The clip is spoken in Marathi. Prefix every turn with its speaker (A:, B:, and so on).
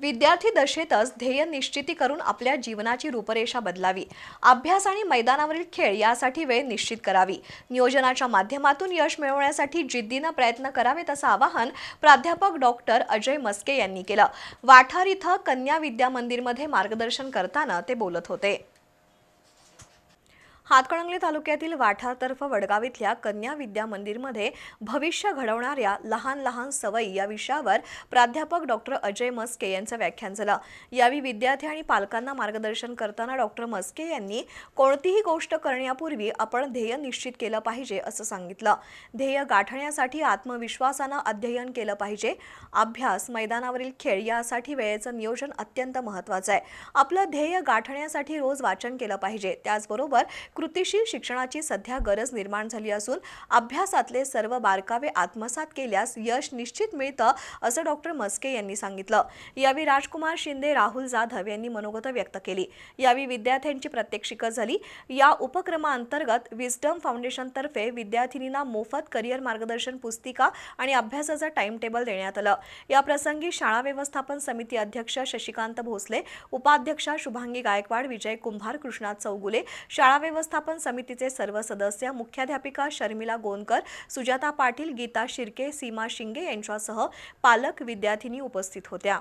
A: विद्यार्थी दशेतच ध्येय निश्चिती करून आपल्या जीवनाची रूपरेषा बदलावी. अभ्यास आणि मैदानावरील खेळ यासाठी वेळ निश्चित करावी. नियोजनाच्या माध्यमातून यश मिळवण्यासाठी जिद्दीनं प्रयत्न करावेत असं आवाहन प्राध्यापक डॉक्टर अजय मस्के यांनी केलं. वाठार इथं कन्या विद्या मंदिरमध्ये मार्गदर्शन करताना ते बोलत होते. हातकणंगले तालुक्यातील वाठारतर्फ वडगाव इथल्या कन्या विद्या मंदिरमध्ये भविष्य घडवणाऱ्या लहान लहान सवयी या विषयावर प्राध्यापक डॉक्टर अजय मस्के यांचं व्याख्यान झालं. यावेळी विद्यार्थी आणि पालकांना मार्गदर्शन करताना डॉक्टर मस्के यांनी कोणतीही गोष्ट करण्यापूर्वी आपण ध्येय निश्चित केलं पाहिजे असं सांगितलं. ध्येय गाठण्यासाठी आत्मविश्वासानं अध्ययन केलं पाहिजे. अभ्यास मैदानावरील खेळ यासाठी वेळेचं नियोजन अत्यंत महत्त्वाचं आहे. आपलं ध्येय गाठण्यासाठी रोज वाचन केलं पाहिजे. त्याचबरोबर कृतीशील शिक्षणाची सध्या गरज निर्माण झाली असून अभ्यासातले सर्व बारकावे आत्मसात केल्यास यश निश्चित मिळतं असं डॉक्टर मस्के यांनी सांगितलं. यावेळी राजकुमार शिंदे राहुल जाधव यांनी मनोगत व्यक्त केली. यावेळी विद्यार्थ्यांची प्रात्यक्षिकं झाली. या उपक्रमाअंतर्गत विस्डम फाउंडेशनतर्फे विद्यार्थिनींना मोफत करिअर मार्गदर्शन पुस्तिका आणि अभ्यासाचं टाइम टेबल देण्यात आलं. या प्रसंगी शाळा व्यवस्थापन समिती अध्यक्ष शशिकांत भोसले उपाध्यक्षा शुभांगी गायकवाड विजय कुंभार कृष्णा चौगुले शाळा व्यवस्थापन समितीचे सर्व सदस्य मुख्याध्यापिका शर्मिला गोनकर सुजाता पाटील गीता शिर्के सीमा शिंगे यांच्यासह पालक विद्यार्थिनी उपस्थित होत्या.